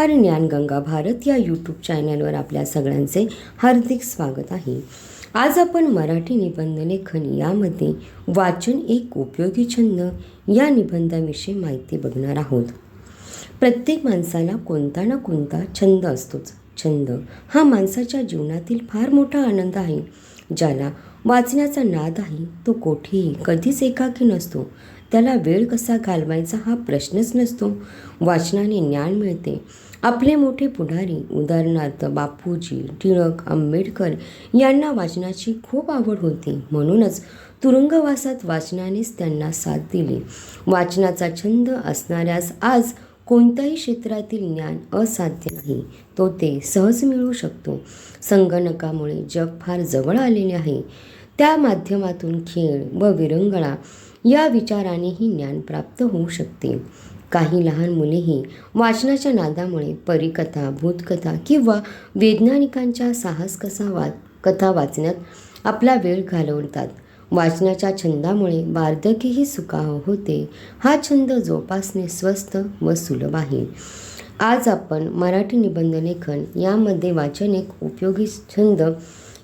नमस्कार ज्ञानगंगा भारत या यूट्यूब चॅनलवर आपल्या सगळ्यांचे हार्दिक स्वागत आहे. आज आपण मराठी निबंध लेखन यामध्ये वाचन एक उपयोगी छंद या निबंधाविषयी माहिती बघणार आहोत. प्रत्येक माणसाला कोणता ना कोणता छंद असतोच. छंद हा माणसाच्या जीवनातील फार मोठा आनंद आहे. ज्याला वाचण्याचा नाद आहे तो कोठेही कधीच एकाकी नसतो. त्याला वेळ कसा घालवायचा हा प्रश्नच नसतो. वाचनाने ज्ञान मिळते. आपले मोठे पुढारी उदाहरणार्थ बापूजी टिळक आंबेडकर यांना वाचनाची खूप आवड होती. म्हणूनच तुरुंगवासात वाचनानेच त्यांना साथ दिली. वाचनाचा छंद असणाऱ्यास आज कोणत्याही क्षेत्रातील ज्ञान असाध्य नाही. तो ते सहज मिळू शकतो. संगणकामुळे जग फार जवळ आलेले आहे. त्या माध्यमातून खेळ व विरंगळा या विचारानेही ज्ञान प्राप्त होऊ शकते. काही लहान मुलेही वाचनाच्या नादामुळे परिकथा भूतकथा किंवा वैज्ञानिकांच्या साहस कसा वा कथा वाचण्यात आपला वेळ घालवतात. वाचनाच्या छंदामुळे वार्धक्यही सुकाह होते. हा छंद जोपासणे स्वस्त व सुलभ आहे. आज आपण मराठी निबंध लेखन यामध्ये वाचन एक उपयोगी छंद